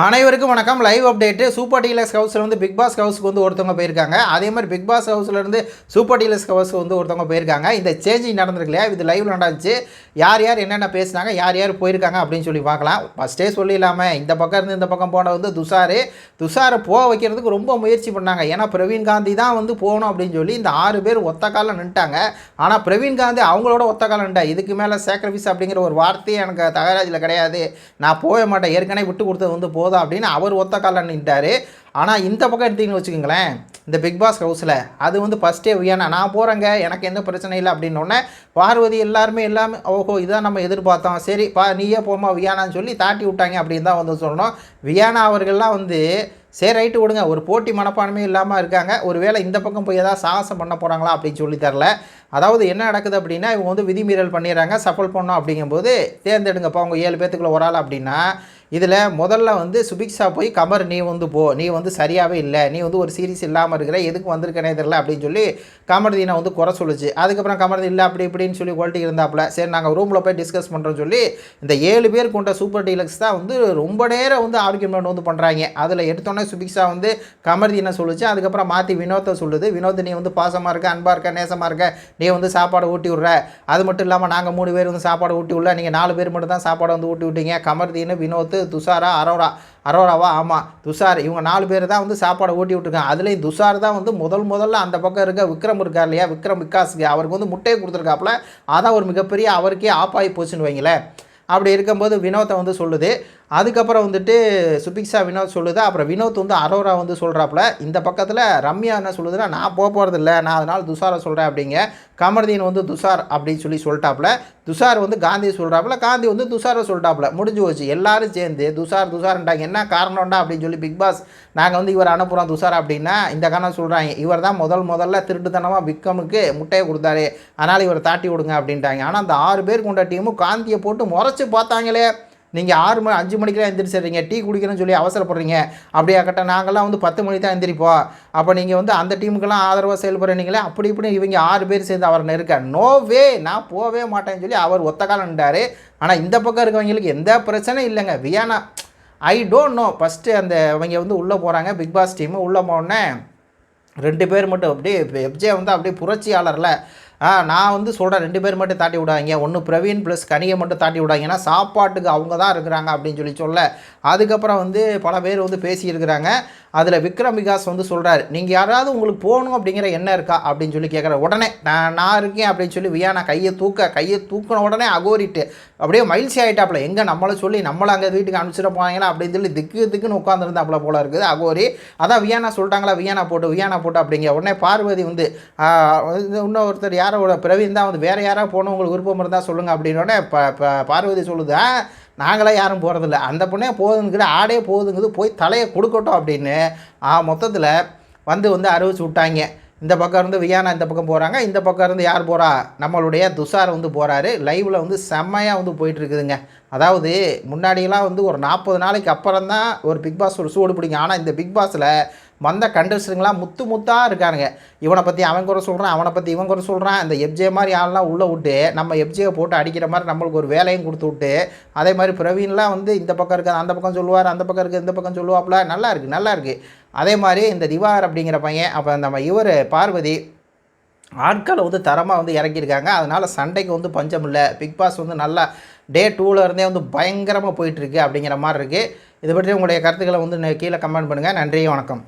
அனைவருக்கும் வணக்கம். Live update super dealers ஹவுஸில் வந்து பிக் பாஸ் ஹவுஸ்க்கு வந்து ஒருத்தவங்க போயிருக்காங்க. அதே மாதிரி பிக் பாஸ் ஹவுஸ்லேருந்து சூப்பர் டீலர்ஸ் ஹவுஸ்க்கு வந்து ஒருத்தவங்க போயிருக்காங்க. இந்த சேஞ்சிங் நடந்திருக்கு இல்லையா? இது லைவ் நடந்துச்சு. யார் யார் என்னென்ன பேசுனாங்க யார் யார் போயிருக்காங்க அப்படின்னு சொல்லி பார்க்கலாம். ஃபஸ்ட்டே சொல்லிடலாமே. இந்த பக்கம் இருந்து இந்த பக்கம் போன வந்து துஷாரு. துஷாரை போக வைக்கிறதுக்கு ரொம்ப முயற்சி பண்ணாங்க. ஏன்னா பிரவீன் காந்தி தான் வந்து போகணும் அப்படின்னு சொல்லி இந்த ஆறு பேர் ஒத்த காலில் நின்ட்டாங்க. ஆனால் பிரவீன் காந்தி அவங்களோட ஒத்த காலம் நின்ட்டா இதுக்கு மேலே சாக்ரிஃபைஸ் அப்படிங்கிற ஒரு வார்த்தையே எனக்கு தகராஜில் கிடையாது. நான் போக மாட்டேன். ஏற்கனவே விட்டு கொடுத்தது வந்து போதும் அப்படின்னு அவர் ஒத்த காலில் நின்ட்டாரு ஆனால் இந்த பக்கம் எடுத்திங்கன்னு வச்சுக்கோங்களேன் இந்த பிக் பாஸ் ஹவுஸில் அது வந்து ஃபஸ்ட்டே வியானா நான் போகிறேங்க எனக்கு எந்த பிரச்சனையும் இல்லை அப்படின்னோடனே பார்வதி எல்லாருமே எல்லாமே ஓஹோ இதான் நம்ம எதிர்பார்த்தோம். சரி பா நீயே போமா வியானான்னு சொல்லி தாட்டி விட்டாங்க அப்படின்னு தான் வந்து சொல்லணும். வியானா அவர்கள்லாம் வந்து சரி ரைட்டு விடுங்க ஒரு போட்டி மனப்பான்மையும் இல்லாமல் இருக்காங்க. ஒருவேளை இந்த பக்கம் போய் ஏதாவது சாகசம் பண்ண போகிறாங்களா அப்படின்னு சொல்லி தரல. அதாவது என்ன நடக்குது அப்படின்னா இவங்க வந்து விதிமீறல் பண்ணிடுறாங்க சஃபல் பண்ணோம் அப்படிங்கும்போது தேர்ந்தெடுங்கப்பா அவங்க ஏழு பேத்துக்குள்ள ஒரு ஆள் அப்படின்னா இதில் முதல்ல வந்து சுபிக்ஷா போய் கமர் நீ வந்து போ நீ வந்து சரியாகவே இல்லை நீ வந்து ஒரு சீரிஸ் இல்லாமல் இருக்கிற எதுக்கு வந்திருக்கனே தெரில அப்படின்னு சொல்லி கமர்தீனை வந்து குறை சொல்லுச்சு. அதுக்கப்புறம் கமர்தி இல்லை அப்படி இப்படின்னு சொல்லி குவாலிட்டி இருந்தாப்புல சரி நாங்கள் ரூமில் போய் டிஸ்கஸ் பண்ணுறோம் சொல்லி இந்த ஏழு பேர் கொண்ட சூப்பர் டீலக்ஸ் தான் வந்து ரொம்ப நேரம் வந்து ஆர்கியூமெண்ட் வந்து பண்ணுறாங்க அதில் எடுத்தோன்னே சுபிக்ஷா வந்து கமர்தீனை சொல்லுச்சு. அதுக்கப்புறம் மாற்றி வினோத்தை சொல்லுது. வினோத் நீ வந்து பாசமாக இருக்க அன்பாக இருக்க நேசமாக இருக்க நீ வந்து சாப்பாடு ஊட்டி விட்ற. அது மட்டும் இல்லாமல் நாங்கள் மூணு பேர் வந்து சாப்பாடு ஊட்டி விடல. நீங்கள் நாலு பேர் மட்டும் தான் சாப்பாடு வந்து ஊட்டி விட்டீங்க. கமர்தீன் வினோத் துஷாரா அரோரா அரோராவா ஆமாம் துஷார். இவங்க நாலு பேர் தான் வந்து சாப்பாடு ஊட்டி விட்டுருக்காங்க. அதுலேயும் துஷார் தான் வந்து முதல் முதல்ல அந்த பக்கம் இருக்க விக்ரம் இருக்கார் இல்லையா? விக்ரம் விகாஸுக்கு அவருக்கு வந்து முட்டையை கொடுத்துருக்காப்புல. அதான் ஒரு மிகப்பெரிய அவருக்கே ஆப்பாகி போச்சுன்னு வைங்களேன். அப்படி இருக்கும்போது வினோத்தை வந்து சொல்லுது அதுக்கப்புறம் வந்துட்டு சுபிக்ஷா வினோத் சொல்லுது அப்புறம் வினோத் வந்து அரோரா வந்து சொல்கிறாப்புல இந்த பக்கத்தில் ரம்யா என்ன சொல்லுதுன்னா நான் போக போகிறதில்ல நான் அதனால் துஷாரை சொல்கிறேன் அப்படிங்க. கமர்தீன் வந்து துஷார் அப்படின்னு சொல்லி சொல்லிட்டாப்புல. துஷார் வந்து காந்தி சொல்கிறாப்புல காந்தி வந்து துஷாரை சொல்லிட்டாப்புல முடிஞ்சு போச்சு. எல்லாரும் சேர்ந்து துஷார் துஷார்ன்றாங்க என்ன காரணம்டா அப்படின்னு சொல்லி பிக் பாஸ் நாங்கள் வந்து இவர் அனுப்புகிறோம் துஷார் அப்படின்னா இந்த காரணம் சொல்கிறாங்க இவர் தான் முதல் முதல்ல திருட்டுத்தனமாக விக்கமுக்கு முட்டையை கொடுத்தாரு. அதனால் இவர் தாட்டி விடுங்க அப்படின்ட்டாங்க. ஆனால் அந்த ஆறு பேர் கொண்ட டீமும் காந்தியை போட்டு முறைச்சி பார்த்தாங்களே. நீங்கள் ஆறு மணி அஞ்சு மணிக்கெலாம் எந்திரிச்சிடுறீங்க டீ குடிக்கணும்னு சொல்லி அவசரப்படுறீங்க. அப்படியா கட்ட நாங்கள்லாம் வந்து பத்து மணி தான் எந்திரிப்போம். அப்போ நீங்கள் வந்து அந்த டீமுக்கெல்லாம் ஆதரவாக செயல்படுறீங்களே அப்படி இப்படி இவங்க ஆறு பேர் சேர்ந்து அவர் நெருக்க. நோ வே நான் போகவே மாட்டேன்னு சொல்லி அவர் ஒத்த காலம் ஆனால் இந்த பக்கம் இருக்கவங்களுக்கு எந்த பிரச்சனையும் இல்லைங்க. Viana I don't know first அந்த அவங்க வந்து உள்ளே போகிறாங்க பிக் பாஸ் டீமு உள்ளே போனோடனே ரெண்டு பேர் மட்டும் அப்படியே எப்ஜே வந்து அப்படியே புரட்சியாளரில். நான் வந்து சொல்கிறேன் ரெண்டு பேர் மட்டும் தாட்டி விடாங்க ஒன்று பிரவீன் ப்ளஸ் கனியை மட்டும் தாட்டி விடாங்க ஏன்னா சாப்பாட்டுக்கு அவங்க தான் இருக்கிறாங்க அப்படின்னு சொல்லி சொல்ல. அதுக்கப்புறம் வந்து பல பேர் வந்து பேசியிருக்கிறாங்க. அதில் விக்ரம் விகாஸ் வந்து சொல்கிறாரு நீங்கள் யாராவது உங்களுக்கு போகணும் அப்படிங்கிற எண்ணம் இருக்கா? அப்படின்னு சொல்லி கேட்குற உடனே நான் நான் இருக்கேன் அப்படின்னு சொல்லி வியானா கையை தூக்க கையை தூக்கின உடனே அகோரிட்டு அப்படியே மகிழ்ச்சி ஆகிட்டாப்புல எங்கே நம்மளை சொல்லி நம்மளை அங்கே வீட்டுக்கு அனுப்பிச்சிட போனாங்கன்னா அப்படின்னு சொல்லி திக்கு திக்குன்னு உட்காந்துருந்தாப்புல போல இருக்குது. அகோரி அதான் வியானா சொல்லிட்டாங்களா? வியானா போட்டு வியானா போட்டு அப்படிங்க உடனே பார்வதி வந்து இன்னொருத்தர் யார் யாரோட பிறவி இருந்தால் வந்து வேறு யாராவது போகணும் உங்களுக்கு விருப்பம் இருந்தால் சொல்லுங்கள் அப்படின்னோடனே ப பார்வதி சொல்லுதா நாங்களாம் யாரும் போகிறதில்ல அந்த பொண்ணே போகுதுங்கிற ஆடே போகுதுங்குது. போய் தலையை கொடுக்கட்டும் அப்படின்னு. மொத்தத்தில் வந்து வந்து அறிவிச்சு விட்டாங்க. இந்த பக்கம் இருந்து வியானா இந்த பக்கம் போகிறாங்க இந்த பக்கம் இருந்து யார் போகிறா நம்மளுடைய துஷார் வந்து போகிறாரு லைவில் வந்து செம்மையாக வந்து போயிட்டுருக்குதுங்க. அதாவது முன்னாடியெல்லாம் வந்து ஒரு நாற்பது நாளைக்கு அப்புறம் தான் ஒரு பிக் பாஸ் ஒரு சூடு பிடிக்கும். ஆனால் இந்த பிக் பாஸில் வந்த கண்டஸ்டன்ட்லாம் முத்து முத்தாக இருக்கானுங்க. இவனை பற்றி அவன் குறை சொல்கிறான் அவனை பற்றி இவன் குறை சொல்கிறான் இந்த எப்ஜே மாதிரி ஆள்லாம் உள்ளே விட்டு நம்ம எப்ஜியை போட்டு அடிக்கிற மாதிரி நம்மளுக்கு ஒரு வேலையும் கொடுத்து விட்டு அதே மாதிரி பிரவீன்லாம் வந்து இந்த பக்கம் இருக்குது அந்த பக்கம் சொல்லுவார் அந்த பக்கம் இருக்குது இந்த பக்கம் சொல்லுவாப்புல. நல்லா இருக்குது நல்லா இருக்குது அதே மாதிரி இந்த திவார் அப்படிங்கிற பையன் அப்போ நம்ம இவர் பார்வதி ஆட்களை வந்து தரமாக வந்து இறக்கியிருக்காங்க. அதனால் சண்டைக்கு வந்து பஞ்சம் இல்லை. பிக் பாஸ் வந்து நல்லா டே டூவில் இருந்தே வந்து பயங்கரமாக போயிட்டுருக்கு அப்படிங்கிற மாதிரி இருக்குது இதை பற்றி உங்களுடைய கருத்துக்களை வந்து கீழே கமெண்ட் பண்ணுங்கள் நன்றி வணக்கம்.